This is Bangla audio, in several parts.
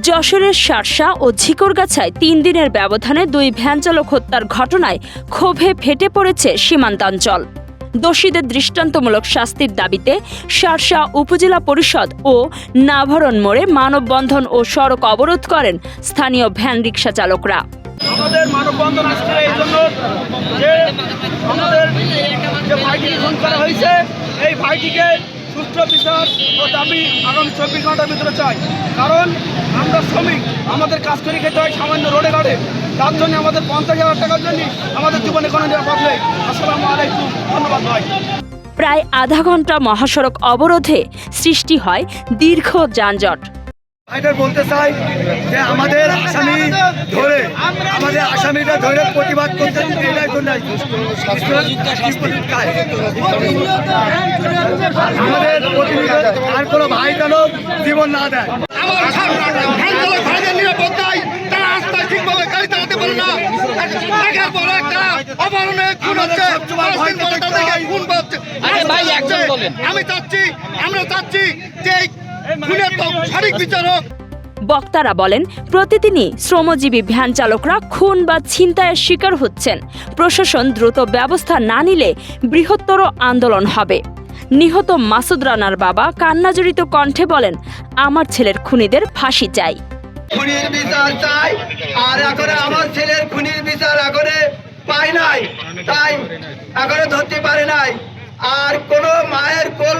যশোরের শার্শা ও ঝিকরগাছায় তিন দিনের ব্যবধানে দুই ভ্যান চালক হত্যার ঘটনায় ক্ষোভে ফেটে পড়েছে সীমান্তাঞ্চল। দোষীদের দৃষ্টান্তমূলক শাস্তির দাবিতে শার্শা উপজেলা পরিষদ ও নাভরণ মোড়ে মানববন্ধন ও সড়ক অবরোধ করেন স্থানীয় ভ্যান রিক্সা চালকরা। আমাদের মানববন্ধন এই জন্য যে আমাদের যে ভাইটি খুন করা হয়েছে, এই ভাইটিকে সুষ্ঠু বিচার ও দাবি আগামী চব্বিশ ঘণ্টার ভিতরে চাই। কারণ আমরা শ্রমিক আমাদের কাজ করে খেতে হয় সামান্য রোডে ঘাটে। তার জন্য আমাদের পঞ্চাশ হাজার টাকার জন্য আমাদের জীবনে কোনো নিরাপদ নেই। আসসালামু আলাইকুম ধন্যবাদ ভাই। প্রায় আধা ঘণ্টা মহাসড়ক অবরোধে সৃষ্টি হয় দীর্ঘ যানজট। ভাইদের বলতে চাই যে আমাদের আসামি ধরে আমাদের আসামিটা ধরে প্রতিবাদ করতে এটাই জন্য আমাদের প্রতিনিধি আর কোনো ভাই যেন জীবন না দেয়। আমার হ্যান্ডেলের ভাইদের নিরাপত্তায় তারা রাস্তায় ঠিকভাবে গাড়ি চালাতে পারে না। একের পর একটা অপহরণে খুন হচ্ছে। পাঁচদিন পরে তাদেরকে খুন পাচ্ছে। আমি চাচ্ছি আমরা চাচ্ছি যে খুনের তো সঠিক বিচার বক্তারা বলেন প্রতিদিনই শ্রমজীবী ভ্যান চালকরা খুন বা ছিনতাইয়ের শিকার হচ্ছেন। প্রশাসন দ্রুত ব্যবস্থা না নিলে বৃহত্তর আন্দোলন হবে। নিহত মাসুদ রানার বাবা কান্নাজড়িত কণ্ঠে বলেন, আমার ছেলের খুনিদের ফাঁসি চাই। খুনির বিচার চাই, আর এখন আমার ছেলের খুনির বিচার এখনে পাই নাই, তাই ধরতে পারে নাই। আর কোন মায়ের কোল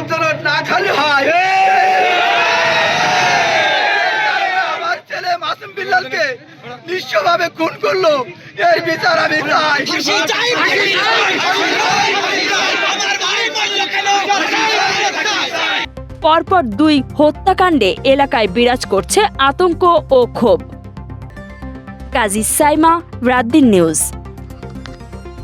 না খালি হয়। আমার ছেলে মাসুম বিল্লালকে খুন করল এর বিচার আমি চাই। পরপর দুই হত্যাকাণ্ডে এলাকায় বিরাজ করছে আতঙ্ক ও ক্ষোভ। কাজী সাইমা রাদ্দিন নিউজ।